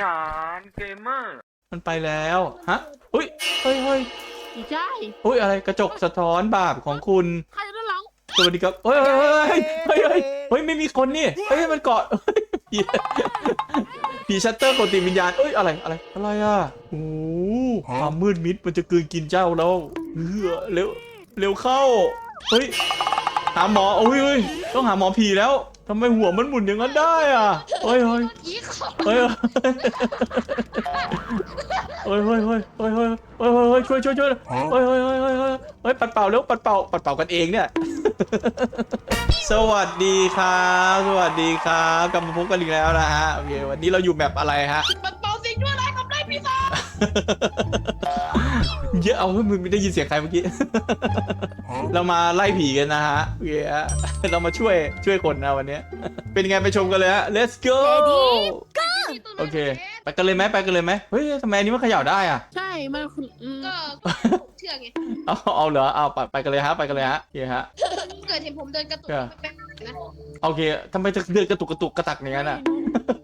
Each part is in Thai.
ฉันเกมเมอร์ มันไปแล้ว ฮะ อุ้ย เฮ้ยเฮ้ยไม่ใช่อุ้ย อะไร กระจกสะท้อนบาปของคุณ ใครอยู่ด้านหลังสวัสดีครับเฮ้ยเฮ้ยเฮ้ยเฮ้ยเฮ้ยเฮ้ย ไม่มีคนนี่ เฮ้ย มันเกาะเฮ้ยผีผีชัตเตอร์กดติดวิญญาณเอ้ย อะไร อะไร อะไรอะโอ้โหความมืดมิดมันจะกลืนกินเจ้าแล้วเออเร็ว เร็วเข้า เฮ้ย หาหมอโอ้ยเฮ้ยต้องหาหมอผีแล้ว ทำไมหัวมันหมุนอย่างนั้นได้อะเฮ้ยเฮ้ยอีกขอเฮ้ยเฮ้ยเฮ้ยเฮ้ยเฮ้ยเฮ้ยเฮ้ยเฮ้ยเฮ้ยช่วยช่วยช่วยเฮ้ยเฮ้ยเฮ้ยเฮ้ยเฮ้ยเฮ้ยปัดเป่าเร็วปัดเป่าปัดเป่ากันเองเนี่ย สวัสดีครับ สวัสดีครับกลับมาพบกันอีกแล้วนะฮะโอเควันนี้เราอยู่แมปอะไรฮะปัดเป่าสิ่งชั่วร้ายกับได้ปีศาจ เยอะเอาเฮ้ยมึงไม่ได้ยินเสียงใครเมื่อกี้ เรามาไล่ผีกันนะฮะโอเคฮะเรามาช่วยช่วยคนนะวันเนี้ยเป็นยังไงไปชมกันเลยฮะ let's go โอเค ไปกันเลยไหมไปกันเลยไหมเฮ้ยทำไมอันนี้มันเขย่าได้อะ ใช่มันคืออืมก็เชื่อไงเอาเอาเหรอเอาไปไปกันเลยฮะไปกันเลยฮะโอเคฮะ เกิดเห็นผมเดินกระตุกเออแป๊บๆนะโอเคทำไมจะเดือดกระตุกกระตุกกระตักอย่างนั้นอะ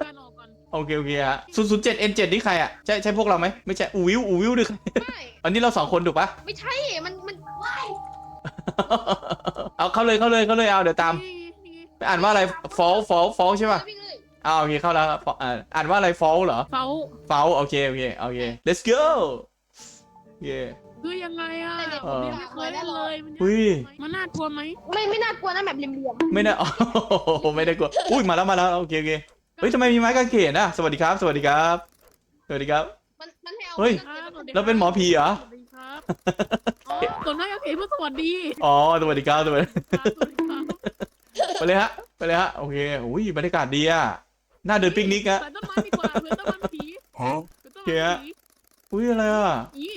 การออกก่อน โอเคโอเคฮะศูนย์ศูนย์เจ็ดเอ็นเจ็ดนี่ใครอะใช่ใช่พวกเราไหมไม่ใช่อูวิวอูวิวดิไม่อันนี้เราสองคนถูกปะ ไม่ใช่ มันมันว้ายเอาเข้าเลยเข้าเลยเข้าเลยเอาเดี๋ยวตามนี่นี่ไปอ่านว่าอะไร fall fall fall ใช่ปะวิ่งเลยเอาโอเคเข้าแล้วครับอ่าอ่านว่าอะไร fall เหรอเฝ้า fall โอเคโอเคโอเค let's go เย่คือยังไงอะเออผมยังไม่เคยเล่นเลยมันอุ้ยมันน่ากลัวไหมไม่ไม่น่ากลัวนะแบบเหลี่ยมไม่ได้โอ้โหไม่ได้กลัวอุ้ยมาแล้วมาแล้วโอเคโอเค เฮ้ยทำไมมีไม้กางเขนอะสวัสดีครับสวัสดีครับ สวัสดีครับๆมันมันให้เอาเฮ้ยไว้ก็บแล้วเป็นหมอผีเหรอ สวัสดีครับอ๋อส่วนมากก็เห็นว่าสวัสดีอ๋อสวัสดีครับสวัสดีครับสวัสดีครับไปเลยฮะไปเลยฮะโอเคอุ้ยบรรยากาศดีอะน่าเดินปิกนิกอะใส่ต้นไม้ดีกว่าเผื่อต้นไม้ผีเผื่อต้นโอเคไม้ฮะผีอุ้ยอะไรอะอี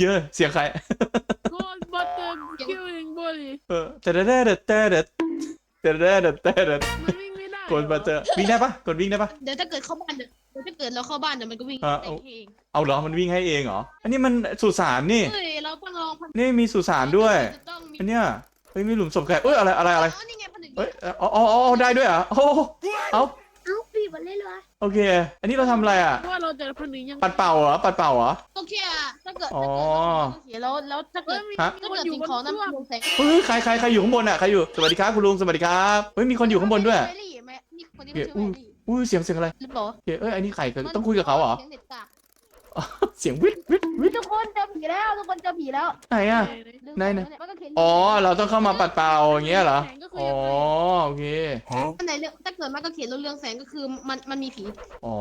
เยอะเสียงใครก็บัตเตอร์คิวลิงบอลเออแต่แต่แต่แต่แต่แต่แต่แต่แต่แต่มันวิ่งไม่ได้ กดบัตเตอร์วิ่งได้ปะกดวิ่งได้ปะ เดี๋ยวถ้าเกิดเข้าบ้านเดี๋ยวเดี๋ยวถ้าเกิดเราเข้าบ้านเดี๋ยวมันก็วิ่งอะได้เอา เองเอาเหรอมันวิ่งให้เองเหรออันนี้มันสุสานนี่ เฮ้ยเราต้องลองผนึกนี่มีสุสานด้วย จะต้องมีอันเนี้ยเฮ้ยมีหลุมศพแขกเอ้ยอะไรอะไรอะไรอ๋อนี่ไงผนึกเฮ้ยอ๋ออ๋ออ๋อได้ด้วยเหรอะโอ้โหเอาลูกปีบันเล่นเลยโอเค อันนี้เราทำอะไรอะเพราะว่าเราจะผนึกยังไงปัดเป่าเหรอปัดเป่าเหรอ โอเคอะถ้าเกิดอ๋อ ถ้าเกิดเราแล้วแล้วถ้าเฮ้เกิยดมีฮะมีถ้าคนเกิดอยู่สิ่งบนของนั้นเครื่องลงแสงเฮ้ยใครใครใครอยู่ข้างบนอะใครอยู่สวัสดีครับคุณลุงสวัสดีครับเฮ้ยมีคนอยู่ข้างบนด้วยแมรี่ แม่นี่คนนี้เขาชื่อแมรี่อุ้ยเสียงเสียงอะไรหรือเปล่าโอเคเอ้ยอันนี้ใครต้องคุยกับเขาเหรอ สียงเด็ดกาก เสียงวิทวิทวิททุกคนเจอผีแล้วทุกคนเจอผีแล้วไหนอะ ลืมไหนไหนมันก็เขียนอ๋อ เราต้องเข้ามาปัดเป่าอย่างเงี้ยเหรอ อ๋อ โอเค อันไหนเรื่องถ้าเกิดมันก็เขียนเรื่องแสงก็คือมันมันมีผีอ๋อ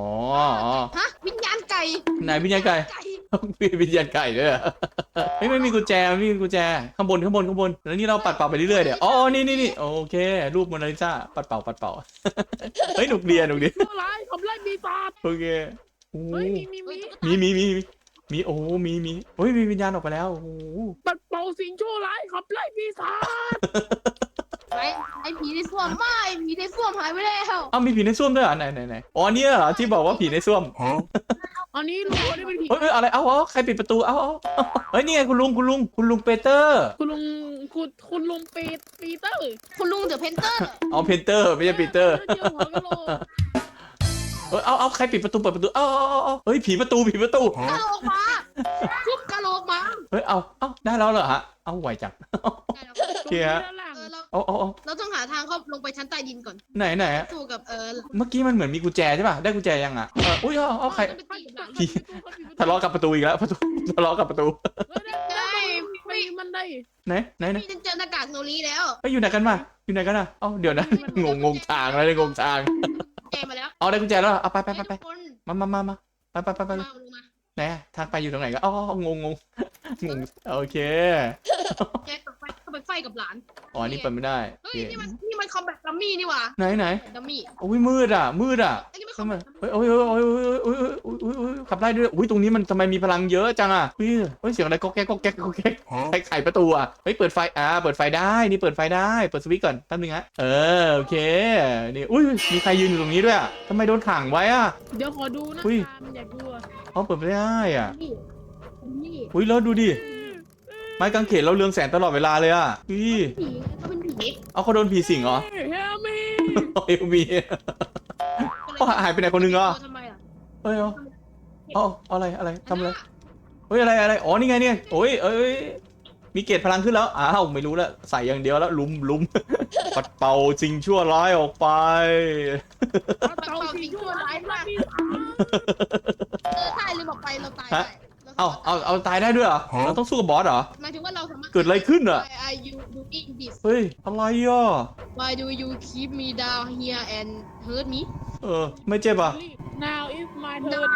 อ๋อฮะวิญญาณไก่ไหนวิญญาณไก่ไก่มีวิญญาณไก่ด้วยเหรอเฮ้ยไม่มีกุญแจไม่มีกุญแจ ข้างบนข้างบนข้างบน แล้วนี่เราปัดเป่าไปเรื่อยๆเดี๋ยวอ๋อนี่นี่นี่โอเค รูปโมนาลิซาปัดเป่าปัดเป่า เฮ้ยหนุกเดียหนุกเดียชั่วร้ายทำไล่ปีศาจโอเค โอ้เฮ้ยมีมีมีมีมีมีมีมีโอ้มีมีโอ้ยมีวิญญาณออกไปแล้วโอ้โหปัดเป่าสิ่งชั่วร้ายขับไล่ปีศาจไอ้ไอ้ผีในส้วมไม่ผีในส้วมหายไปแล้วเอ้ามีผีในส้วมด้วยเหรอไหนไหนไหนอ๋อเนี่ยเหรอที่บอกว่าผีในส้วม อันนี้ลุงเขาได้เป็นผีเฮ้ยเฮ้ยอะไร เอ้าเอ้าใครปิดประตูเอ้าเอ้าเฮ้ย นี่ไงคุณลุง คุณลุง คุณลุงเปเตอร์ คุณลุงคุณคุณลุงปีปีเตอร์คุณลุงเดอะเพนเตอร์ เอาเพนเตอร์ ไม่ใช่ปีเตอร์ เจียวหัวกะโหลก เอ้ยเอาเอาใครปิดประตูเปิดประตูเอ้าเอาเอาเอาเฮ้ยผีประตูผีประตูกะโหลกมาทุบกะโหลกมาเฮ้ยเอาเอาได้แล้วเหรอฮะเอาไวจังโอเคฮะด้านล่างเออเราเอาเอาเอาเราต้องหาทางเข้าลงไปชั้นใต้ดินก่อนไหนไหนอะสู้กับเออเมื่อกี้มันเหมือนมีกุญแจใช่ป่ะได้กุญแจยังอะเอออุ้ยเอาเอาใครไปตีกับหลังผีทะเลาะกับประตูอีกแล้วประตูทะเลาะกับประตูเฮ้ยได้ได้ไม่มันได้ไหนไหนไหนพี่จะเจอหน้ากากโนรีแล้วเฮ้ยอยู่ไหนกันมาอยู่ไหนกันอะเอ้าเดี๋ยวนะงงงงทางอะไรงงทาง แกมาแล้วเอาได้กุญแจแล้วเหรอเอาไปไปไปไปทุกคนมามามามาไปไปไปไปมาลงมาไหนอะทางไปอยู่ตรงไหนกันอ๋องงงงงงโอเคแกเปิด กับหลาน อ๋อนี่ไปไม่ได้เฮ้ยนี่มันนี่มันคอมแบทดัมมี่นี่หว่าไหนไหนดัมมี่โอ้ยมืดอะ มืดอะทำไมเฮ้ยโอ้ยโอ้ยโอ้ยโอ้ยโอ้ยโอ้ยโอ้ยขับไล่ด้วยอุ้ยตรงนี้มันทำไมมีพลังเยอะจังอะเฮ้ยเฮ้ยเสียงอะไรก็แก๊กก็แก๊กก็แก๊กใคไขประตูอะเฮ้ยเปิดไฟอ่าเปิดไฟได้นี่เปิดไฟได้เปิดสวิตช์ก่อนแป๊บนึงฮะเออโอเคนี่อุ้ยมีใครยืนอยู่ตรงนี้ด้วยอะทำไมโดนขังไว้อะ เดี๋ยวขอดูนะอุ้ย ตามอยากดูอะอ๋อเปิดไม่ได้อะอัมมี่อุ้ยแล้วดูดิ ไม้กางเขนเราเรืองแสงตลอดเวลาเลยอะอุ้ยผีก็เป็นผีเอาเขาโดนผีสิงเหรอเฮลมีเอลมีก็หายไปไหนคนหนึงอะทำไมอะเฮ้ยเอาเอาเอาอะไรอะไรทำอะไรเฮ้ยอะไรอะไรอ๋อนี่ไงนี่ไงโอ้ยเอ้ยมีเกตพลังขึ้นแล้วอ้าวไม่รู้แล้วใส่อย่างเดียวแล้วลุมลุมปัดเป่าสิ่งชั่วร้ายออกไปเอาเตาทิ้งชั่วร้ายรับปีศาจเออถ้าลืมบอกไปเราตายฮะได้ เอาเอาเอาตายได้ด้วยเหรอเราต้องสู้กับบอสเหรอ หมายถึงว่าเราสามารถ เกิดอะไรขึ้นอะ Why are you doing this เฮ้ยอะไรอะ Why do you keep me down here and hurt me เออ ไม่เจ็บอะ Now is my turn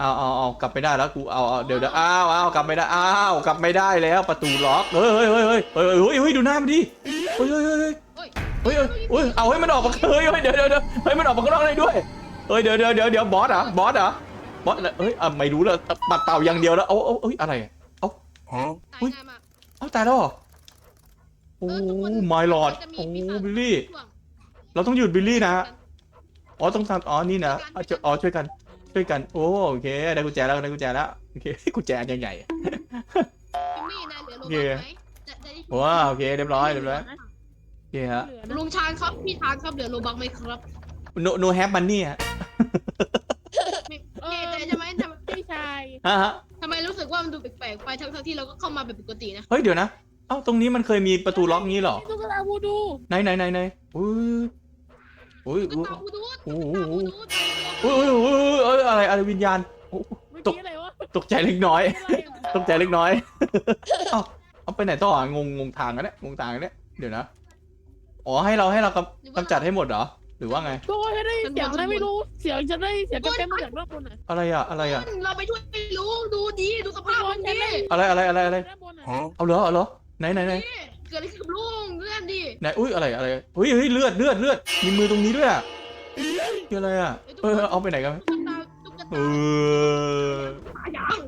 เอาเอาเอากลับไม่ได้แล้วกูเอาเอาเดี๋ยวเดี๋ยวอ้าวอ้าวกลับไม่ได้อ้าวกลับไม่ได้แล้วประตูล็อกเฮ้ยเฮ้ยเฮ้ยเฮ้ยเฮ้ยเฮ้ยเฮ้ยดูหน้ามันดิเฮ้ยเฮ้ยเฮ้ยเฮ้ยโอ้ยเฮ้ยเฮ้ยเฮ้ยเอาให้มันออกมาเฮ้ยเฮ้ยเดี๋ยวเดี๋ยวเดี๋ยวเฮ้ยมันออกมาข้างนอกได้ด้วยเฮ้ยเดี๋ยวเดี๋ยวเดี๋ยวเดี๋ยวบอสเหรอบอสเหรอ บอสเหรอเฮ้ยอะไม่รู้แล้วปัดเป่าอย่างเดียวแล้ว เอาเอาเอ้ยอะไรอะตายอุ๊ยง่ายมากเอาตายแล้วเหรอโอ้เออทุกคนไม่หลอดมันจะมีโอ้ปีศาจบิลลี่ ช่วงเราต้องหยุดบิลลี่นะ อ๋อต้องทำอ๋อ นี่นะอ๋อช่วยอ๋อ ช่วยกัน ช่วยกัน โอ้ โอเค ได้กุญแจแล้ว ได้กุญแจแล้ว โอเค กุญแจอันใหญ่จิมมี่นะเหลือโลโอเคบัคไหมจะจะได้ๆว้าวโอเค เรียบร้อย เรียบร้อยโอเคฮะเหลือนะลุงชานครับพี่ชานครับเหลือโลบัคไหมครับ no no have money ฮะไม่ แน่ใจใช่ไหมทำพี่ชายฮะฮะทำไมรู้สึกว่ามันดูแปลกๆไปทั้งๆที่เราก็เข้ามาแบบปกตินะเฮ้ยเดี๋ยวนะเอ้าตรงนี้มันเคยมีประตูล็อกงี้เหรอตุ๊กตาวูดูไหนไหนไหนไหนอุ้ยอุ้ยตุ๊กอุ้ย ตาฮูดูโอ้ตุ๊กโห ตาฮูดูอุ้ยอุ้ยอุ้ยเอ้ยอะไรอะไรวิญญาณโอ้เมื่อตกกี้อะไรวะตกใจเล็กน้อย อะไรอะตกใจเล็กน้อย เอ้าเอาไปไหนต่ออะงงงงทางกันเนี่ยงงทางกันเนี่ยเดี๋ยวนะ อ๋อให้เราให้เรากำกำจัดให้หมดเหรอ หรือว่าไงก็จะได้เสียงอะไรไม่รู้ เสียงจะได้เสียงกระเต็มมาจากด้านบนอะอะไรอะอะไรอะเราไปช่วยลุงดูดีดูสภาพมันดิอะไรอะไรอะไรอะไรด้านบนอะเอาเหรอเอาเหรอไหนไหนไหนนี่เกิดอะไรขึ้นกับลุงเลื่อนดิไหนอุ้ยอะไรอะไรเฮ้ยเฮ้ยเลือดเลือดเลือดมีมือตรงนี้ด้วยอะคืออะไรอะเออเอาไปไหนกันตุ๊กตาตุ๊กเอตาอตายยัง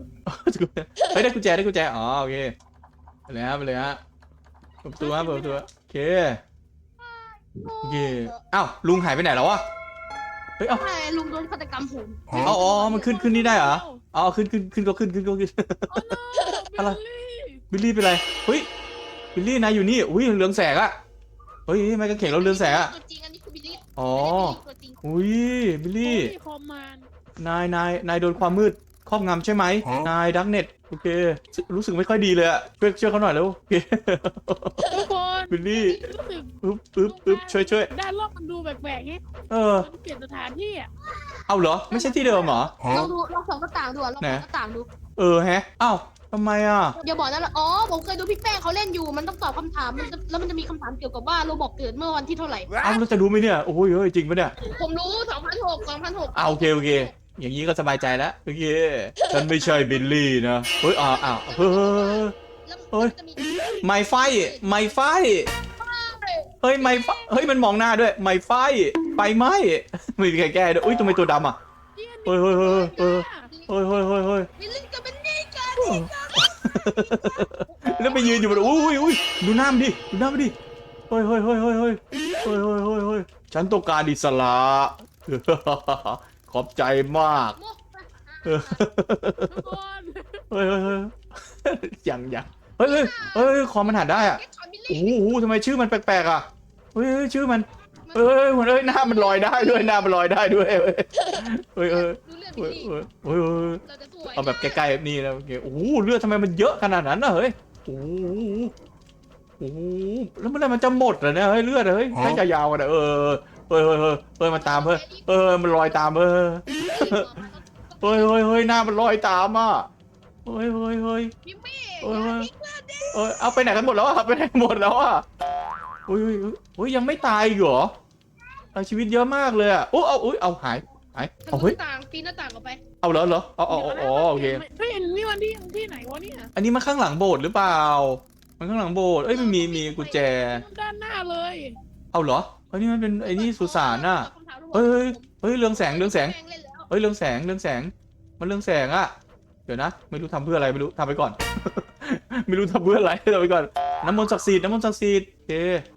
เฮ้ยได้กุญแจได้กุญแจอ๋อโอเคไปเลยฮะไปเลยฮะเปิดประตูฮะเปิดประตูฮะโอเคโอ เคอ้าวลุงหายไปไหนแล้ววะเฮ้ยเอ้าใช่ลุงโดนฆาตกรรมผมอ๋ออ๋อมันขึ้นขึ้นนี่ได้เหรออ๋อขึ้นขึ้นขึ้นก็ขึ้นขึ้นก็ขึ้นโอ้ no อะไรบิลลี่บิลลี่เป็นไรเฮ้ยบิลลี่นายอยู่นี่อุ้ยเรืองแสงอะเฮ้ยไม่กางเขนเราเรืองแสงอะตัวจริงอันนี้คือบิลลี่อ๋อตัวจริงอุ้ยบิลลี่ คอมมานนายนายนายโดนความมืด ครอบงำใช่ไหมนายดักเน็ตโอเค รู้สึกไม่ค่อยดีเลยอะช่วยช่วยเขาหน่อยเร็วโอเคทุกคนบิลลี่รู้สึกอึ๊บอึ๊บอึ๊บช่วยช่วยด้านรอบมันดูแปลกๆไงเออมันเปลี่ยนสถานที่อะเอาเหรอ ไม่ใช่ที่เดิมเหรอลองดูลองสองหน้าต่างดูอะลองสไหนองหน้าต่างดู เออแฮะอ้าวทำไมอะอย่าบอกนะอ๋อ ผมเคยดูพี่แป้งเขาเล่นอยู่ มันต้องตอบคำถามมันจะแล้วมันจะมีคำถามเกี่ยวกับว่าโรบอกเกิดเมื่อวันที่เท่าไหร่เอ้าเราจะรู้ไหมเนี่ย โอ้ยเฮ้ยจริงปะเนี่ย ผมรู้ 2006 2006อ้าวโอเคโอเค อย่างนี้ก็สบายใจแล้วโอเคฉันไม่ใช่บิลลี่นะเฮ้ยอ้าวอ้าวเฮ้ยเฮ้ไม่ไฟไม่ไฟเฮ้ยไม่เฮ้ยมันมองหน้าด้วยไม่ไฟไฟไหมไม่มีใครแก้ด้วยอุ้ยทำไมตัวดำอะเฮ้ยเฮ้ยเฮ้ยเฮ้ยเฮ้ยเฮ้ยเฮ้ยบิลลี่จะเป็นนี่กันแล้วไปยืนอยู่บนอุ้ยอุ้ยดูหน้ามันดิดูหน้ามันดิเฮ้ยเฮ้ยเฮ้ยเฮ้ยเฮ้ยเฮ้ยเฮ้ยฉันต้องการอิสระ ขอบใจมากโมเออทุกคนเฮ้ยเฮ้ยเฮ้ยยังยังเฮ้ยเฮ้ยเฮ้ยคอมมันหันได้อะเก็ตช็อตบิลโอ้ลี่โหทำไมชื่อมันแปลกๆอะเฮ้ยเฮ้ยชื่อมันเฮ้ยเฮ้ยเฮ้ยหน้ามันลอยได้ด้วยหน้ามันลอยได้ด้วยเฮ้ยเฮ้ยเฮ้ยดูเลือดเฮ้บิยลลี่เฮ้ยเฮ้ยเฮ้ย เราจะสวยเอาแบบใกล้ๆแบบนี้นะโอเคโอ้โหเลือดทำไมมันเยอะขนาดนั้นน่ะเฮ้ยโอ้โหโอ้โหแล้วเมื่อไหรมันจะหมดเหรอเนี่ยเฮ้ยเลือดอะเฮ้ยให้ยาวๆกันนะเออ เฮ้ยเฮ้ยเฮ้ยเฮ้ยมันตามเฮ้ยเออมันลอยตามเออเฮ้ยเฮ้ยเฮ้ยหน้ามันลอยตามอะเฮ้ยเฮ้ยเฮ้ยบิลลี่เฮ้ยเฮ้ยเอ้ยเอาไปไหนกันหมดแล้วอะไปไหนหมดแล้วอะเฮ้ยเฮ้ยเฮ้ยเฮ้ยยังไม่ตายอีกเหรอเอาชีวิตเยอะมากเลยอะโอ้เอาอุ้ยเอาหายหายทะเอาลุเฮ้ยต่างปีนหน้าต่างออกไปเอาเหรอเหรอเอาเอาเอาอ๋อโอเคเฮ้ยนี่วันที่ที่ไหนวะเนี่ยอันนี้มันข้างหลังโบสถ์หรือเปล่า มันข้างหลังโบสถ์เอ้ยมันมีมีกุญแจ ด้านหน้าเลยเอาเหรอ เฮ้ยนี่มันเป็นไอ้นี่สุสานน่ะคำถามทั้งหมดเฮ้ยเฮ้ยเฮ้ยเรืองแสงเรืองแสงป้เล่นแล้วเฮ้ยเรืองแสงเรืองแสง มันเรืองแสงอะเดี๋ยวนะ ไม่รู้ทำเพื่ออะไรไม่รู้ทำไปก่อน ไม่รู้ทำเพื่ออะไรทำไปก่อน น้ำมนต์ศักดิ์สิทธิ์น้ำมนต์ศักดิ์สิทธิ์โอเค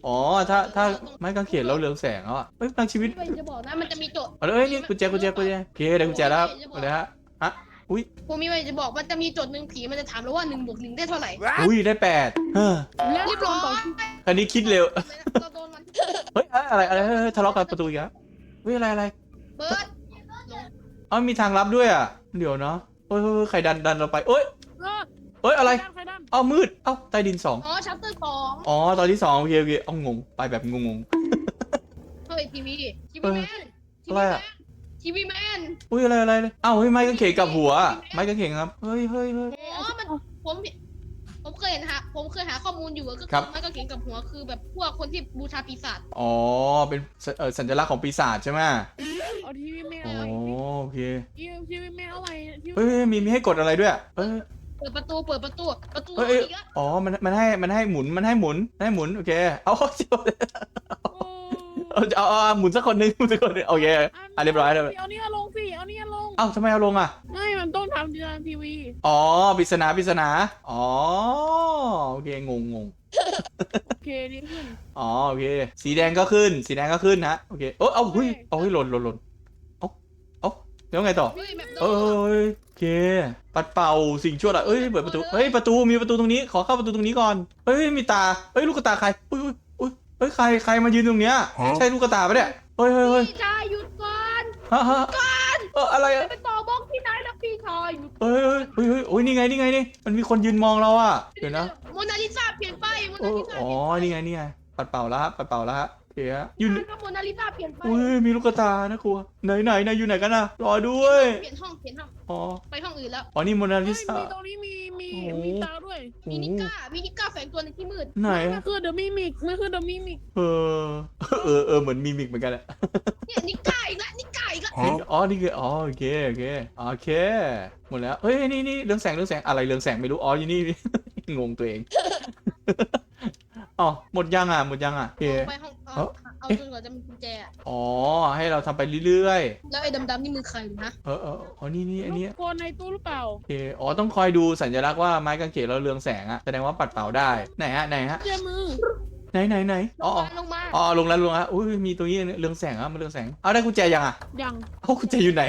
อ๋อถ้าถ้าไม้กางเขนเราเรืองแสงแล้วอะเฮ้ยพลังชีวิตพี่ไปจะบอกนะมันจะมีโจทย์เอาเลยเอ้ยนี่กุญแจกุญแจกุญแจโอเคได้กุญแจแล้วครับเอาเลยฮะผมมีอะไรจะบอกมันจะมีโจทย์หนึ่งผีมันจะถามเราว่าหนึ่งบวกหนึ่งได้เท่าไหร่อุ้ยได้แปดเฮ้อแล้วเรียบร้อยคันนี้คิดเร็วเราโดนมัน เฮ้ยอะไรอะไรเฮ้ยเฮ้ยทะเลาะกันประตูอีกแล้วเฮ้ยอะไรอะไรเบิร์ดอ้าวมีทางลับด้วยอะเดี๋ยวนะเฮ้ยเฮ้ยเฮ้ยใครดันดันเราไปเอ้ยเออเอ้ยอะไรใครดันใครดันเอ้ามืดเอ้าใต้ดินสองอ๋อชัปเตอร์สองอ๋อตอนที่สองโอเคโอเคเอางงไปแบบงง เฮ้ยทีวีทีเอวีอแมนอะไรอะทีวีแมนๆอุ้ยอะไรอะไรเลยเอ้าเฮ้ยไม้กางเขนกับหัวไม้กางเขนครับเฮ้ยเฮ้ยเฮ้ยอ๋อมันผม เห็นผมเคยเห็นฮะผมเคยหาข้อมูลอยู่อะก็ครัคืบอไม้กางเขนกับหัวคือแบบพวกคนที่บูชาปีศาจอ๋อ เป็นสเอ่อสัญลักษณ์ของปีศาจใช่ไหมเอาทีวีแมวอ๋ออะไรโอเคทีวีทีวีแมวอะไรทีวีเฮ้ยเฮ้ยมีมีให้กดอะไรด้วยเอ้ยเปิดประตูเปิดประตูประตูเอ้ยเอ้ยอีกแล้วอ๋อมันมันให้มันให้หมุนมันให้หมุนให้หมุนโอเคเอาเอาเอาเอาเอาเอาหมุนสักคนหนึงหมุนสักคนหนึงโอเคอะเรียบร้อยแล้วเอาเนี่ยลงสิเอาเนี่ยลง เอ้าทำไมเอาลงอะ ไม่มันต้องทำทางทีวีอ๋อปริศนาปริศนาอ๋อโอเคงงงงโอเคดีขึ้น อ๋อโอเค สีแดงก็ขึ้น สีแดงก็ขึ้นนะโอเคเออเอาเฮ้ยเอาเฮ้ยหล่นหล่นหล่นเอาเอาแล้วไงต่อ เฮ้ยแบบเอ้ยโอเค ปัดเป่าสิ่งชั่วร้ายเอ้ยเปิดประตูเฮ้ยประตูมีประตูตรงนี้ ขอเข้าประตูตรงนี้ก่อนเฮ้ยมีตาเฮ้ยลูกตาใครอุ้ยอุ้ยอุ้ยเฮ้ยใครใครมายืนตรงเนี้ยใช่ลูกตาปะเนี่ยเฮ้ยเฮ้ยเฮ้ยพี่ชายหยุดก่อนฮะฮะ เอออะไรอะไปต่อบล็อกที่ไหนแล้วพี่ชายหยุดเฮ้ยเฮ้ยเฮ้ยเฮ้ยโอ้ยนี่ไงนี่ไงนี่มันมีคนยืนมองเราอะเดี๋ยวนะโมนาลิซาเปลี่ยนไปโมโอ้นาลิซาอ๋อนี่ไงนี่ไงปัดเป่าแล้วฮะปัดเป่าแล้วฮะโอ เคฮะอยู่เปลี่ยนไปโมนาลิซาเปลี่ยนไปอุ้ยมีลูกตานะครัวไหนไหนไหนอยู่ไหนกันนะรอด้วยเปลี่ยนห้องเปลี่ยนห้องอ๋อไปห้องอื่นแล้วอ๋อนี่โมนาเฮ้ลิยซา มีตรงนี้มีมีโอ้มีตาด้วยโอ้มีโหนิก้ามีนิก้าแฝงตัวในที่มืดไหนมันอะคือเดอะมิมิกมันคือเดอะมิมิกเออเออเออเหมือนมีมิกเหมือนกันแหละเนี่ยนิก้าอีกแล้วนิก้าอีกแล้วอ๋อนี่คืออ๋อโอเคโอเคโอเคหมดแล้วเฮ้ยนี่นี่เรื่องแสงเรื่องแสงอะไรเรื่องแสงไม่รู้อ๋ออยู่นี่ งงตัวเอง อ๋อหมดยังอะหมดยังอะโอเค ไปห้องเอาเอ้าเอาจนกว่าจะมีกุญแจอะอ๋อ ให้เราทำไปเรื่อยแล้วไอ้ดำๆนี่มือใครนะๆ เออเอออ๋อนี่นี่อันลูนี้กคนในตู้หรือเปล่าโอเคอ๋อต้องคอยดูสัญลักษณ์ว่าไม้กางเขนเราเรืองแสงอะแสดงว่าปัดเป่าได้ไหนฮะไหนฮะเจ้ามือไหนไหนไหนลอ๋องอ๋อมาลงมาอ๋อลงแล้วลงแล้วอุ้ยมีตัวนี้เรืองแสงอะมันเรืองแสง เอาได้กุญแจยังอะยังเอากุญแจอยู่ไหน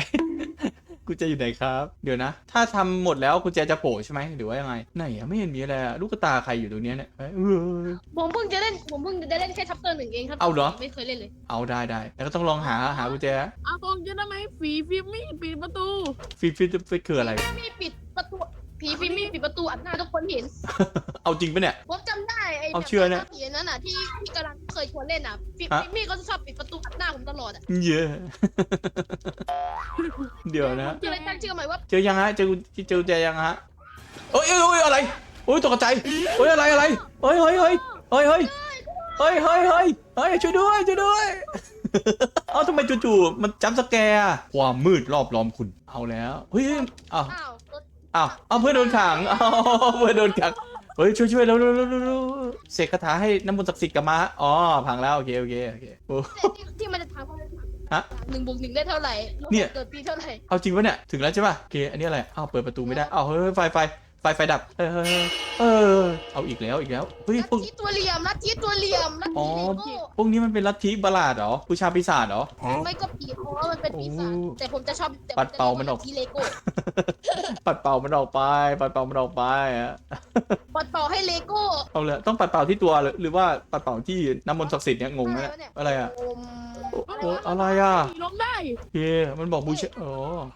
กุญแจอยู่ไหนครับ เดี๋ยวนะ ถ้าทำหมดแล้วกุญแจจะโผล่ใช่ไหมหรือว่ายังไงไหนอะไม่เห็นมีอะไรอะลูกตาใครอยู่ตรงเนี้ยเนี่ยเอ้ยเออผมเพิ่งจะเล่น ผมเพิ่งจะเล่นแค่ชัปเตอร์หนึ่งเองครับเอาเหรอ ไม่เคยเล่นเลย เอาได้ได้แล้วก็ต้องลองหาหากุญแจเอากองจะได้ไหมฝีฟิล์มมี่ปิดประตู ฟิตฟิตฟิตคืออะไรมีปิดประตู ผีฟิล์มมี่ปิดประตูอัดหน้าทุกคนเห็น เอาจริงปะเนี่ย ผมจำได้ไอ้เอาเชื่อเนี่ยผีนั้นน่ะที่ที่กำลังเคยชวนเล่นอะฟิฮะฟิล์มมี่ก็จะชอบปิดประตูอัดหน้าผมตลอดอะเยอะ เดี๋ยวนะ ก็เลยตั้งชื่อใหม่ว่าเจอยังฮะ เจอเจอกุญแจยังฮะเอ้ยเอ้ยเอ้ยอะไรโอ้ยตกใจเฮ้ยอะไรอะไรเฮ้ยเฮ้ยเฮ้ยเฮ้ยเฮ้ยเฮ้ยเฮ้ยเฮ้ยเฮ้ยช่วยด้วยช่วยด้วย เอ้าทำไมจู่ๆมันจัมป์สแกร์อะความมืดรอบล้อมคุณ เอาแล้วเฮ้ยอ้าวอ้าวรถ อ้าวเอาเพื่อนโดนขังอ้าวเพื่อนโดนขังเฮ้ยช่วยช่วยๆเร็วเร็วเร็วเร็วเร็วเสกคาถาให้น้ำมนต์ศักดิ์สิทธิ์กลับมาอ๋อพังแล้วโอเคโอเคโอเคโอ้ ที่ที่มันจะถามว่าฮะหนึ่งบวกหนึ่งได้เท่าไหร่โลกเนี่ย เกิดปีเท่าไหร่เอาจริงปะเนี่ยถึงแล้วใช่ป่ะโอเคอันนี้อะไรอ้าวเปิดประตูไม่ได้อ้าวเฮ้ยไฟไฟ ไฟไฟดับเฮ้ยเฮ้ยเฮ้ยเออ เอาอีกแล้วอีกแล้วเฮ้ยลัทพวกธิตัวเหลี่ยมลัทธิตัวเหลี่ยมลัทอ๋ธิอเลโก้พวกนี้มันเป็นลัทธิประหลาดเหรอบูชาปีศาจเหรอ ไม่ก็ผีเพราะว่ามันเป็นปีศาจโอ้แต่ผมจะชอบแต่ปัดเป่ามันออกลัทธิเลโก้ปัดเป่ามันออกไป ปัดเป่ามันออกไปอะปัดเป่าให้เลโก้ เอาเลยต้องปัดเป่าที่ตัวหรือหรือว่าปัดเป่าที่น้ำมนต์ศักดิ์สิทธิ์เนี่ยงงนะเนี่ยอะไรอะโมโอ้โอ้อะไรอะลงได้โอเคมันบอกบูชาอ๋อ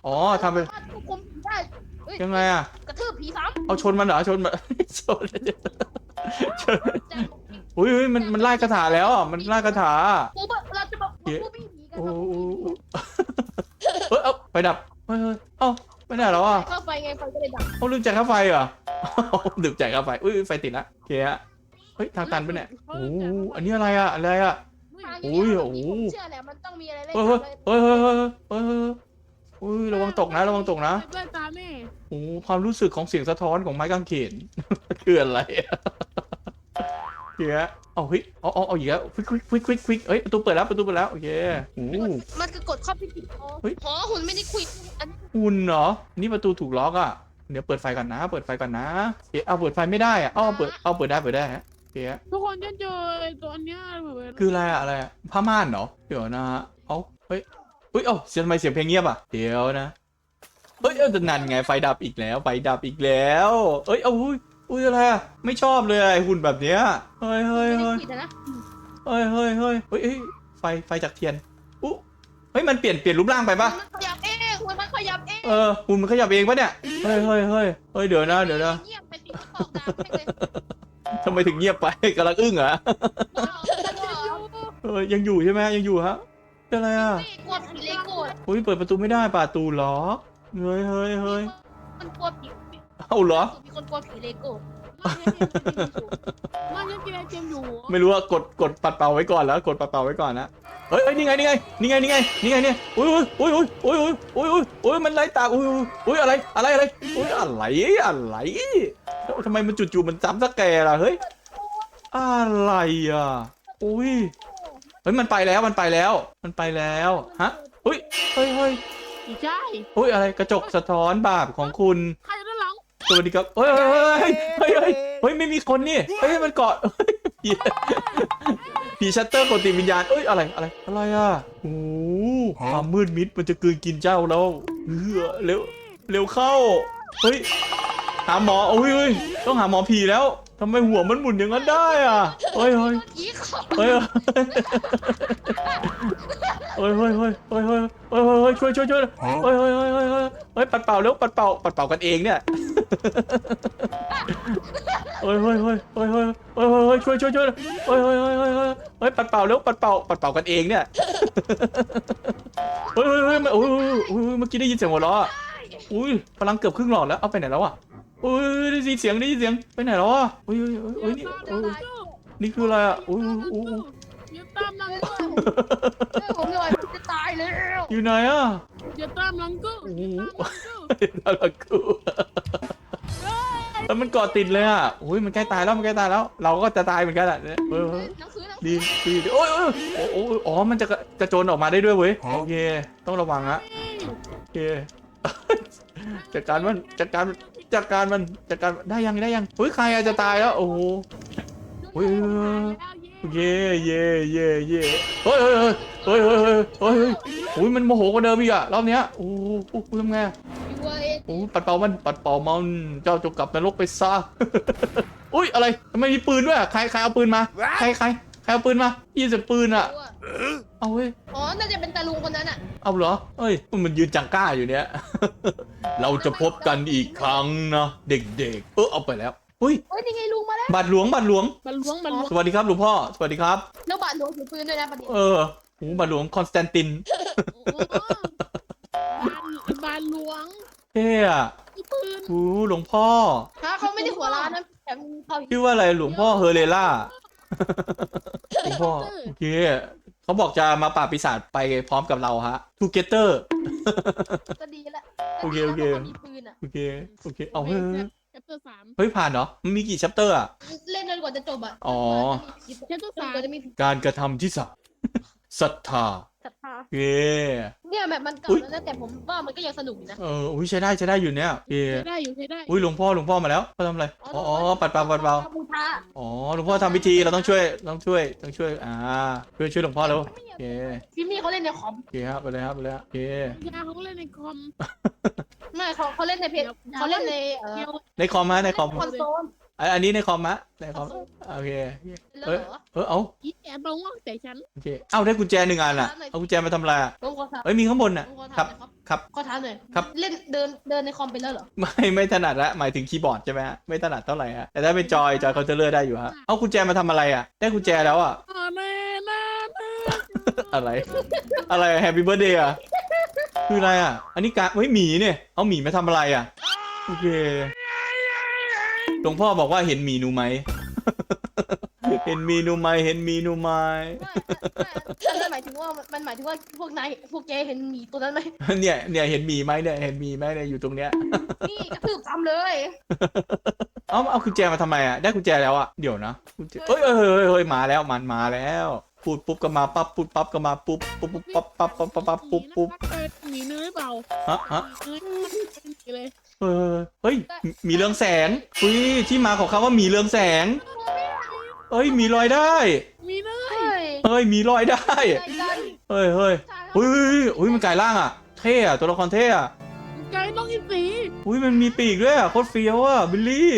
อ๋อทำไปสามารถควบคุมผีได้ เฮ้ยยังไงอะกระทืบผีซ้เอาชนมันเหรอชนมัน ชนชนำแต่อุ้ยเฮ้ยมันมันไล่คาถาแล้วอะมันไล่คาถา กูบอกเราจะบอกว่าผู้พี่ผีกันโอ้ครับโอ้โอ้เฮ้ยเอาไฟดับเฮ้ยเฮ้ยเอ้าไม่ได้แล้วอะเข้าไฟไงไฟก็เลยดับเอาลืมจ่ายค่าไฟเหรอ ลืมจ่ายค่าไฟอุ้ยไฟติดละโอเคฮะเฮ้ยทางตันไปะเนี่ยโอ้โหอันนี้อะไรอะอะไรอะ ทางโอ้ยนี้โอ้โห ผมเชื่อแหละมันต้องมีอะไรเล่นเฮ้ยเฮ้ยเฮ้ยเฮ้ยเฮ้ยเฮ้ยเฮ้ย อุ้ยระวังตกนะระวังตกนะได้ตาแน่โอ้โหความรู้สึกของเสียงสะท้อนของไม้กางเขนคืออะไรอะเดี๋ยวเอาเฮ้ยเอาเอาเอาอีกแล้วควิกควิกควิกควิกควิกเฮ้ยประตูเปิดแล้วประตูเปิดแล้วโอเคโอ้โหมันคือกดข้อพิจิตรเฮ้ยหอหุ่นไม่ได้คุยอันหุ่นเหรอ นี่ประตูถูกล็อกอะเดี๋ยวเปิดไฟก่อนนะ เปิดไฟก่อนนะเอ๊ะเอาเปิดไฟไม่ได้อะเอาเปิดเอาเปิดได้เปิดได้ฮะโอเคฮะทุกคนจะเจอไอ้ตัวเนี้ยแบบคืออะไรอะอะไรอะผ้าม่านเหรอเดี๋ยวนะฮะเอาเฮ้ย เฮ้ยเอ้าเสียงทำไมเสียงเพลงเงียบอะเดี๋ยวนะเฮ้ยเออแต่นั่นไงไฟดับอีกแล้วไฟดับอีกแล้ว เอ้ยเอาอุ้ยอุ้ยอะไรอะไม่ชอบเลยไอ้หุ่นแบบเนี้ยเฮ้ยเฮ้ยไม่ได้เฮ้ยคุยแต่นะเฮ้ยเฮ้ยเฮ้ยเฮ้ยเฮ้ยไฟ ไฟจากเทียนอุ๊เฮ้ย มันเปลี่ยน เปลี่ยนรูปร่างไปปะมันขยับเองหุ่นมันขเออหุ่นมันขยับเองปะเนี่ย เฮ้ยเฮ้ยเฮ้ยเฮ้ย เดี๋ยวนะ เดี๋ยวนะเงียบไปสิตอกน้ำไปเลยทำไมถึงเงียบไป กำลังอึ้งเหรอเออยังอยู่ใช่ไหมยังอยู่ฮะ เป็นอะไรอะเกดเกดอุ้ยเปิดประตูไม่ได้ป่ะตูเหรอเฮ้ยเฮ้ยเฮ้ยมันกลัวผีเอาเหรอ มีคนกลัวผีเลโก้มันยังกินไอเจมอยู่ไม่รู้อะกดกดปัดเป่าไว้ก่อนแล้วกดปัดเป่าไว้ก่อนนะเฮ้ยนี่ไงนี่ไงนี่ไงนี่ไงนี่ไงเนี่ยอุ้ยอุ้ยอุ้ยอุ้ยอุ้ยอุ้ยอุ้ยมันไลตาอุ้ยอุ้ยอะไรอะไรอะไรอุ้ยอะไรอะไรทำไมมันจู่ๆมันจำสแกร์ล่ะเฮ้ยอะไรอะอุ้ย ฮ้ยมันไปแล้วมันไปแล้ว มันไปแล้วฮะอุ้ยเฮ้ยเฮ้ยไม่ใช่อุ้ยอะไรกระจกสะท้อนบาปของคุณใครอยู่ด้านหลังสวัสดีครับเฮ้ยเฮ้ยเฮ้ยเฮ้ยเฮ้ยไม่มีคนนี่เฮ้ยมันเกาะเฮ้ยผีผีชัตเตอร์กดติดวิญญาณเอ้ยอะไรอะไรอะไรอะโอ้โหความมืดมิดมันจะกลืนกินเจ้าแล้วเออเร็วเร็วเข้าเฮ้ยหาหมอโอ้ยเฮ้ยต้องหาหมอผีแล้ว ทำไมหัวมันหมุนอย่างนั้นได้อะเฮ้ยเฮ้ยผีเขาเฮ้ยเฮ้ยเฮ้ยเฮ้ยเฮ้ยเฮ้ยเฮ้ยเฮ้ยเฮ้ยช่วยช่วยช่วยเฮ้ยเฮ้ยเฮ้ยเฮ้ยเฮ้ยเฮ้ยปัดเป่าเร็วปัดเป่าปัดเป่ากันเองเนี่ยเฮ้ยเฮ้ยเฮ้ยเฮ้ยเฮ้ยเฮ้ยเฮ้ยช่วยช่วยช่วยเฮ้ยเฮ้ยเฮ้ยเฮ้ยเฮ้ยเฮ้ยปัดเป่าเร็วปัดเป่าปัดเป่ากันเองเนี่ยเฮ้ยเฮ้ยเฮ้ยโอ้ยเมื่อกี้ได้ยินเสียงหัวเราะอุ้ยพลังเกือบครึ่งหลอดแล้วเอาไปไหนแล้วอะ อุ้ยได้ยินเสียงได้ยินเสียงไปไหนแล้วอะอุ้ยอุ้ยอุ้ยนี่อุ้ยนี่คืออะไรอะอุ้ยอุ้ยอุ้ยอย่าตามหลังกูผมเลยว่าจะตายแล้วอยู่ไหนอะอย่าตามหลังกูโอ้โหอย่าตามหลังกูน่ารักกูแล้วมันเกาะติดเลยอะอุ้ยมันใกล้ตายแล้วมันใกล้ตายแล้ว เราก็จะตายเหมือนกันอะเนี่ยเออเออหนังสือหนังสืดีอดีดีโอ้ยโอ้ยโอ้ยโอ้ยอ๋อมันจะกระกระโจนออกมาได้ด้วยเว้ยโอเคต้องระวังอะโอเคจัดการมันจัดการมัน จัดการมันจัดการได้ยังได้ยังเฮ้ยใครอะจจะตายแล้วโอ้โหโอ้ยเย่เย่เย่เยเฮ้ยเฮ้ยเฮ้ยเฮ้ยเฮ้ยเฮ้ยโอ้ยมันโมโหกว่าเดิมอีกอะรอบเนี้ยโอ้โหโอ้โหทำไงโอ้ปัดเป่ามันปัดเป่ามันเจ้าจงกลับนรกไปซะอุ้ยอะไรทำไมมีปืนด้วยอะใครใครเอาปืนมาใครใคร เอาปืนมายี่สิบปืนอะเอาเว้ย อ๋อ น่าจะเป็นตาลุงคนนั้นอะ เอาเหรอ เอ้ย มันยืนจังก้าอยู่เนี้ย เราจะพบกันอีกครั้งนะเด็กๆ เออเอาไปแล้วอุ้ยเฮ้ยนี่ไงลุงมาแล้ว บาทหลวงบาทหลวง มันล้วงมันล้วงสวัสดีครับหลวงพ่อ สวัสดีครับ แล้วบาดหลวงถือปืนด้วยนะประเดี๋ยวเออโหบาทหลวงคอนสแตนตินบานหลวงเท่อะมีปืนโอ้หลวงพ่อ ฮะเขาไม่ได้หัวร้านนะแถมเขาชื่อว่าอะไรหลวงพ่อเฮอเรล่า หลวงพ่อโอเคเขาบอกจะมาปราบปีศาจไปพร้อมกับเราฮะทูเกเตอร์ ก็ดีละโอเคโอเค แล้วก็มีปืนอะโอเคโอเคเอาเฮ้ยเฮ้ยแชปเตอร์สามเฮ้ยผ่านเหรอมันมีกี่ชัปเตอร์อะ เล่นจนกว่าจะจบอะอ๋อแชปเตอร์จนสามกว่าจะมีการกระทำที่สามศรัทธาศรัทธาโอ เคเนี่ยแบบมันเก่าอุ๊ยแล้วนะแต่ผมว่ามันก็ยังสนุกอยู่นะ เอออุ้ยใช้ได้ใช้ได้อยู่เนี่ยโอเคใช้ได้อยู่ใช้ได้ อุ้ยหลวงพ่อหลวงพ่อมาแล้วเขาทำอะไรอ๋ออ๋อปัดเป่าปัดเป่าบูชาอ๋อหลวงพ่อทำพิธีเราต้องช่วยต้องช่วยต้องช่วย อ่า ช่วยช่วยหลวงพ่อแล้วโอเคพี่มี่เขาเล่นในคอมโอเคครับไปเลยครับไปเลยครับโอเคยาเขาก็เล่นในคอม ไม่เขาเขาเล่นในเพจเขาเล่นในเอ่อเกียวในคอมฮะในคอมคอนโซล อันอันนี้ในคอมฮะในคอมโอเคแล้วเอ้ยเหรอเออเอาอีแอบลงแต่ฉันโอเคเอ้าได้กุญแจหนึ่งอันอะเอากุญแจมาทำอะไรอะผมขอถามเอ้ยมีข้างบนอะผมขอครัถาบมหน่อยครับครับขอถามหน่อยครับ เล่นเดินเดินในคอมไปแล้วเหรอไม่ไม่ถนัดละหมายถึงคีย์บอร์ดใช่ไหมฮะไม่ถนัดเท่าไหร่ฮะแต่ถ้าเป็นจอยจอยเขาจะเลือกได้อยู่ฮะเอากุญแจมาทำอะไรอะ ได้กุญแจแล้วอะอ่าแน่แน่แน่อะไร อะไรแฮปปี้เบิร์ดเดย์อะคืออะไรอะ อันนี้กะเฮ้ยหมีเนี่ยเอาหมีมาทำอะไรอะโอเค หลวงพ่อบอกว่าเห็นหมีหนูไหม เห็นหมีหนูไหมเห็นหมีหนูไหมไม่ไม่ไม่มันหมายถึงว่ามันหมายถึงว่าพวกนายพวกแกเห็นหมีตัวนั้นไหมเนี่ยเนี่ยเห็นหมีไหมเนี่ยเห็นหมีไหมเนี่ยอยู่ตรงเนี้ยนี่กระทืบซ้ำเลยเอาเอากุญแจมาทำไมอะได้กุญแจแล้วอะเดี๋ยวนะกุญแจเอ้ยเอ้ยเอ้ยเอ้ยเอ้ยมาแล้วมันมาแล้วพูดปุ๊บก็มาปั๊บพูดปั๊บก็มาปุ๊บปุ๊บปุ๊บปั๊บปั๊บปั๊บปั๊บปั๊บปุ๊บปุ๊บเออหนีเนื้อเปล่าฮะฮะเอ้ยเป็นหนีเลยเออเฮ้ยมีเรืองแสงอุ้ยที่มาของคำว่ามีเรืองแสง เอ้ยมีลอยได้มีเนื้อเฮ้ยเฮ้ยมีลอยได้เฮ้ยเฮ้ยใช่อุ้ยอุ้ยมันกลายร่างอะ เท่อะตัวละครเท่อะไก่ต้องอีสีอุ้ยมันมีปีกด้วยอะโคตรเฟี้ยวอะบิลลี่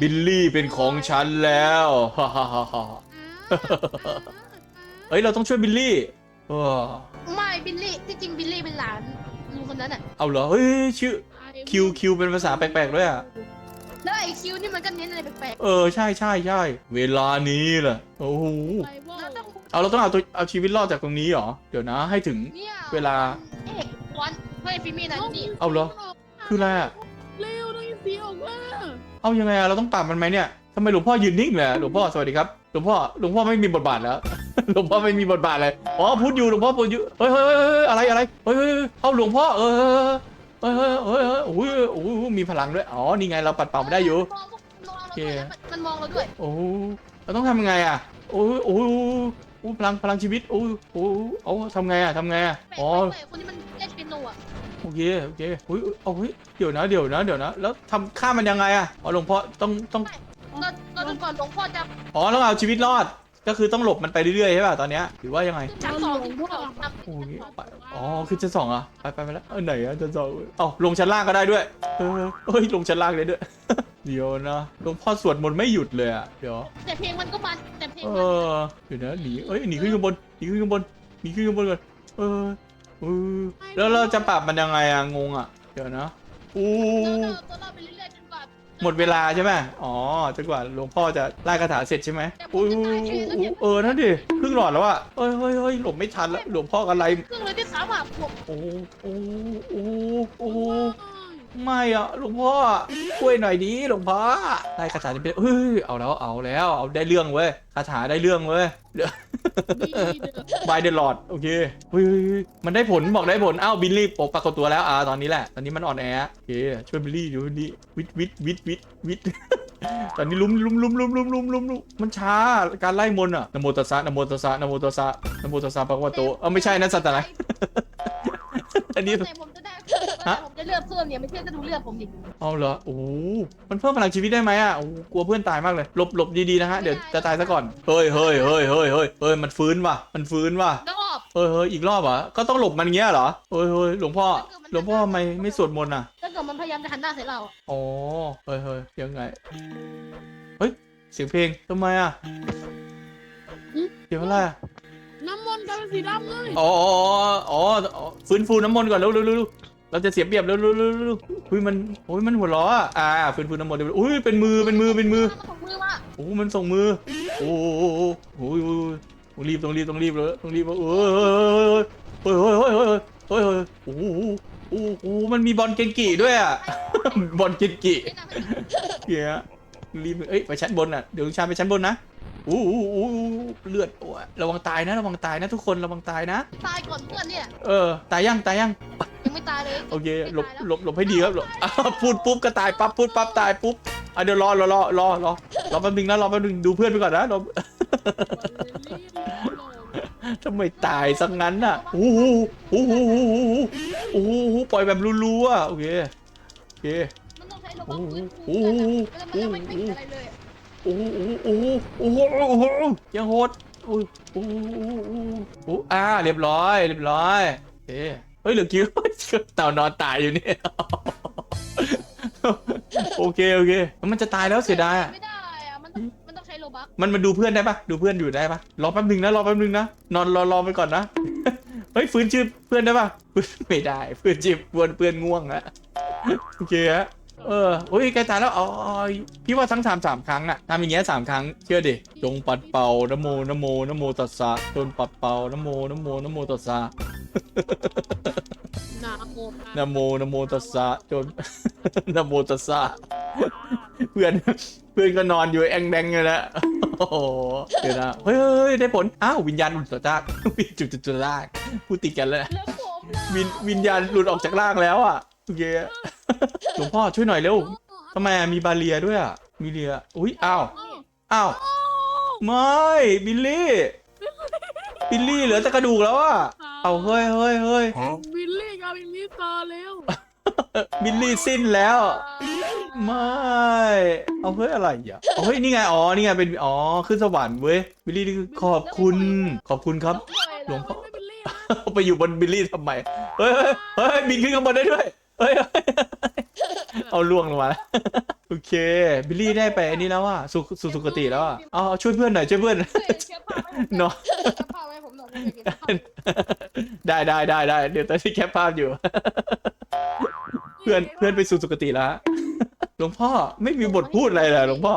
บิลลี่เป็นของฉันแล้วฮ่าฮ่าฮ่า เฮ้ยเราต้องช่วยบิลลี่เออไม่บิลลี่ที่จริงบิลลี่เป็นหลานลุงคนนั้นอะเอาเหรอเฮ้ยชื่อคิวคิวเป็นภาษาแปลกๆด้วยอะแล้วไอ้คิวนี่มันก็เน้นอะไรแปลกเออใช่ใช่ใช่เวลานี้แหละโอ้โหไปว่าๆแล้วต้องเอาเราต้องเอาตัวเอาชีวิตรอดจากตรงนี้เหรอเดี๋ยวนะให้ถึงเนี่ยเวลา เอ๊ะวันเฮ้ยฟิมีนะนี่เอาเหรอ คืออะไรอะเร็วต้องเสียงออกมา เอายังไงอะเราต้องปรับมันไหมเนี่ยทำไมหลวงพ่อยืนนิ่งเลยอะหลวงพ่อสวัสดีครับหลวงพ่อหลวงพ่อไม่มีบทบาทแล้ว หลวงพ่อไม่มีบทบาทเลยอ๋อพูดอยู่หลวงพ่อพูดอยู่เฮ้ยเฮ้ยเฮ้ยเฮ้ยอะไรอะไรเฮ้ยเฮ้ยเฮ้ยเอาหลวงพ่อเออเฮ้ยเฮ้ยเฮ้ยเฮ้ยโอ้ยโอ้ยมีพลังด้วยอ๋อนี่ไงเราปัดเป่าไม่ได้อยู่มองมองเราด้วยนะมันมองเราด้วย โอ้เราต้องทำยังไงอะโอ้ยโอ้ยโอ้ยพลังพลังชีวิต โอ้ยโอ้ยเอาทำไงอะทำไงอะแปลกอ๋อไปคนที่มันเล่นเปียโนอะ โอเคโอเคเฮ้ยเอาเฮ้ยเดี๋ยวนะเดี๋ยวนะเดี๋ยวนะแล้วทำฆ่ามันยังไงอะอ๋อหลวงพ่อต้องต้องก็ก็จนก่อนหลวงพ่อจะอ๋อต้องเอาชีวิตรอดก็คือต้องหลบมันไปเรื่อยๆใช่ป่ะตอนเนี้ยหรือว่ายังไง ขึ้นชั้นสองที่พวกเราทำโอ้ยไปอ๋อขึ้นชั้นสองเหรอะไปไปไปแล้วเออไหนอะชั้นสองเอ้าลงชั้นล่างก็ได้ด้วย เออเฮ้ยลงชั้นล่างได้ด้วย เดี๋ยวนะหลวงพ่อสวดมนต์ไม่หยุดเลยอะเดี๋ยวแต่เพลงมันก็มันแต่เพลงเอมันอเดี๋ยวนะหนีเอ้ยหนีขึ้นข้างบนหนีขึ้นข้างบนหนีขึ้นข้างบนก่อนเออเออแล้วเราจะปรับมันยังไงอะงงอะเดี๋ยวนะอู้แล้วเราตัวเราไปเรื่อยๆจนกว่าหมดเวลาใช่ไหมอ๋อจนกว่าหลวงพ่อจะไล่คาถาเสร็จใช่ไหมอุ้ยเออนั่นดิครึ่งหลอดแล้วอะเฮ้ยเฮ้ยเฮ้ยหลบไม่ทันแล้วหลวงพ่อกันไรเครื่องเลยที่สามอะผมโอ้โอ้โอ้โอ้ ไม่อะหลวงพ่อช่วยหน่อยดีหลวงพ่อได้คาถาจะเป็นเฮ้ยเอาแล้วเอาแล้วเอาได้เรื่องเว้ยคาถาได้เรื่องเว้ยบายเดลอดโอเคเฮ้ยมันได้ผลบอกได้ผลอ้าวบิลลี่ปกปรากฏตัวแล้วอ่าตอนนี้แหละ ตอนนี้มันอ่อนแอโอเคช่วยบิลลี่อยู่นี่วิทวิทวิทวิทวิทตอนนี้ลุ้มลุ้มลุ้มลุ้มลุ้มลุ้มลุ้มมันช้าการไล่มนอะนโมตัสสะนโมตัสสะนโมตัสสะนโมตัสสะปะกวาโตเออไม่ใช่นั่นสัตว์อะไร อันนี้แต่ผมจะได้แต่ผมจะเลือกเพิ่มเนี่ยไม่เชื่อก็ดูเลือกผมดิเอาเหรอโอ้โหมันเพิ่มพลังชีวิตได้ไหมอะโอ้โหกลัวเพื่อนตายมากเลยหลบหลบดีๆนะฮะเดี๋ยวจะตายซะก่อนเฮ้ยเฮ้ยเฮ้ยเฮ้ยเฮ้ยเฮ้ยมันฟื้นว่ะ มันฟื้นว่ะรอบเฮ้ยเฮ้ยอีกรอบเหรอก็ต้องหลบมันเงี้ยเหรอเฮ้ยเฮ้ยหลวงพ่อหลวงพ่อทำไมไม่สวดมนต์อะถ้าเกิดมันพยายามจะหันหน้าใส่เราอ๋อเฮ้ยเฮ้ยยังไงเฮ้ยเสียงเพลงทำไมอะเสียงอะไรอะ น้ำมนต์กลายเป็นสีดำเลยอ๋ออ๋ออ๋ออ๋อฟื้นฟูน้ำมนต์ก่อนเร็วเร็วเร็วเร็วเราจะเสียเปรียบเร็วเร็วเร็วเร็วอุ้ยมันโอ้ยมันหัวล้ออะอ่าฟื้นฟูน้ำมนต์เร็วอุ้ยเป็นมือเป็นมือเป็นมือมันของมือมาโอ้มันส่งมือโอ้โหโอ้โหโอ้โหต้องรีบต้องรีบต้องรีบเลยต้องรีบเออเฮ้ยเฮ้ยเฮ้ยเฮ้ยเฮ้ยเฮ้ยเฮ้ยโอ้โหโอ้โหมันมีบอลเกนกิด้วยอะบอลเกนกิไม่น่าไม่เฮียรี บเอ้ยไปชั้นบนอะเดี๋ยวลุงชาญไปชั้นบนนะโอ้โหโอ้โหเลือดโอ้ยระวังตายนะระวังตายนะทุกคนระวังตายนะ ตายก่อนเพื่อนเนี่ย เออตายยังตายยังยังไม่ตายเลยโอเคหลบหลบหลบให้ดีครับหลบอ้าวพูดปุ๊บก็ตายปั๊บพูดปั๊บตายปุ๊บอะเดี๋ยวรอรอรอรอรอรอแป๊บนึงนะรอแป๊บนึงดูเพื่อนไปก่อนนะรอทำไมตายสังงั้นน่ะโอ้โหโอ้โหโอ้โหโอ้โหปล่อยแบบรัวๆโอเคโอเค มันต้องใช้ระบบฟื้นฟูเลือดอะแล้วมันยังไม่เป็นอะไรเลยโอ้โหโอ้โหโอ้โหโอ้โหยังโหดโอ้โหโอ้โหโอ้โหโอ้อ่าเรียบร้อยเรียบร้อยโอเคเฮ้ยเหลือคิวเต่านอนตายอยู่เนี่ยโอเคโอเคมันจะตายแล้วเสียดายอะไม่ได้อะมันมันต้องใช้โลบักมันมาดูเพื่อนได้ปะดูเพื่อนอยู่ได้ปะรอแป๊บนึงนะรอแป๊บนึงนะนอนรอรอไปก่อนนะเฮ้ยฟื้นชื่อเพื่อนได้ปะไม่ได้ฟื้นชื่อเพื่อนเพื่อนง่วงอะโอเคฮะ เออโอ้ยใกล้ตายแล้วอ๋อพี่ว่าทั้งสามสามครั้งอะทำอย่างเงี้ยสามครั้งเชื่อดิจงปัดเป่านะโมนะโมนะโมตัสสะจนปัดเป่านะโมนะโมนะโมตัสสะนาโมนะโมนะโมตัสสะจน นะโมตัสสะเพื่อนเพื่อนก็นอนอยู่แองแดงอยู่นะโอ้โหเดี๋ยวนะเฮ้ยเฮ้ยเฮ้ยได้ผลอ้าววิญญาณหลุดจากร่างวิญจุดจุดจุดร่างพูดติดกันเลยแล้วผมล่ะวิญวิญญาณหลุดออกจากร่างแล้วอะโอเค หลวงพ่อช่วยหน่อยเร็วทำไมอะมีบาเรียด้วยอะมีเรียอุ้ยอ้าวอ้าวไม่บิลลี่บิลลี่เหลือแต่กระดูกแล้วอะเอาเฮ้ยเฮ้ยเฮ้ยบิลลี่กลายเป็นมิสเตอร์แล้วบิลลี่สิ้นแล้ว ไม่ เอาเฮ้ยอะไรอะเอาเฮ้ยนี่ไงอ๋อนี่ไงเป็นอ๋อขึ้นสวรรค์เว้ยบิลลี่นี่คือขอบคุณขอบคุณครับ หลวงพ่อไม่บิลลี่ไปอยู่บนบิลลี่ทำไมเฮ้ยเฮ้ยเฮ้ยบินขึ้นข้างบนได้ด้วยเฮ้ย เฮ้ยเอาล่วงลงมาแล้วโอเค บิลลี่ได้ไปอันนี้แล้วอะสุสุสุคติแล้วอะเอาเอาช่วยเพื่อนหน่อยช่วยเพื่อนเฮ้ยเชื้อผ้าไว้ผมหน่อยเนาะเชื้อผ้าไว้ผมหน่อยเดี๋ยวจะเข้าได้ได้ได้ได้เดี๋ยวตอนที่แคปภาพอยู่ เพื่อนเพื่อนไปสู่สุคติแล้วฮะหลวงพ่อไม่มีบทพูดอะไรเลยหลวงพ่อ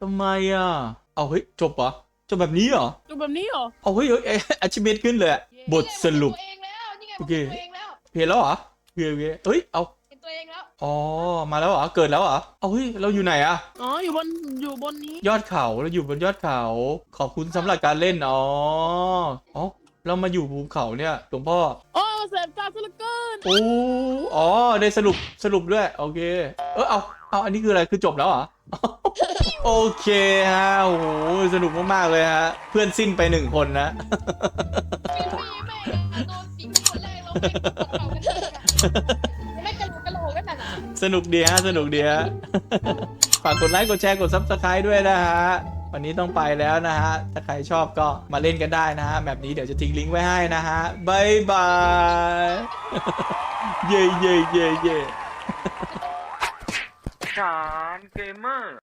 ทำไมอะ เอาเฮ้ยจบเหรอจบแบบนี้เหรอ ดูแบบนี้เหรอ เอาเฮ้ยเฮ้ยเอ้ย achievement ขึ้นเลยอะบทสรุปเห็นตัวเองแล้วนี่ไงโอเคเห็นตัวเองแล้วเห็นแล้วเหรอโอเคโอเคเฮ้ยเอา เห็นตัวเองแล้ว อ๋อ มาแล้วเหรอ เกิดแล้วเหรอ เอาเฮ้ย เราอยู่ไหนอะอ๋ออยู่บนอยู่บนนี้ยอดเขา เราอยู่บนยอดเขา ขอบคุณสำหรับการเล่น อ๋อ อ๋อ เรามาอยู่ภูเขาเนี่ย หลวงพ่อ โอ้เสพตาซะเหลือเกินโอ้ อ๋อ ได้สรุป สรุปด้วย โอเค เออเอาเอาอันนี้คืออะไร คือจบแล้วเหรอ โอเคฮะ โอ้โห สนุกมากๆเลยฮะ เพื่อนสิ้นไปหนึ่งคนนะมีมีแม่โดนสิงคนแรกเราเป็นคนเก่ากันเลยอะ สนุกดีฮะสนุกดีฮะฝากกดไลค์กดแชร์กด subscribe ด้วยนะฮะ วันนี้ต้องไปแล้วนะฮะ ถ้าใครชอบก็มาเล่นกันได้นะฮะ แบบนี้เดี๋ยวจะทิ้งลิงก์ไว้ให้นะฮะบายบาย เย่เย่เย่เย่ชานเกมเมอร์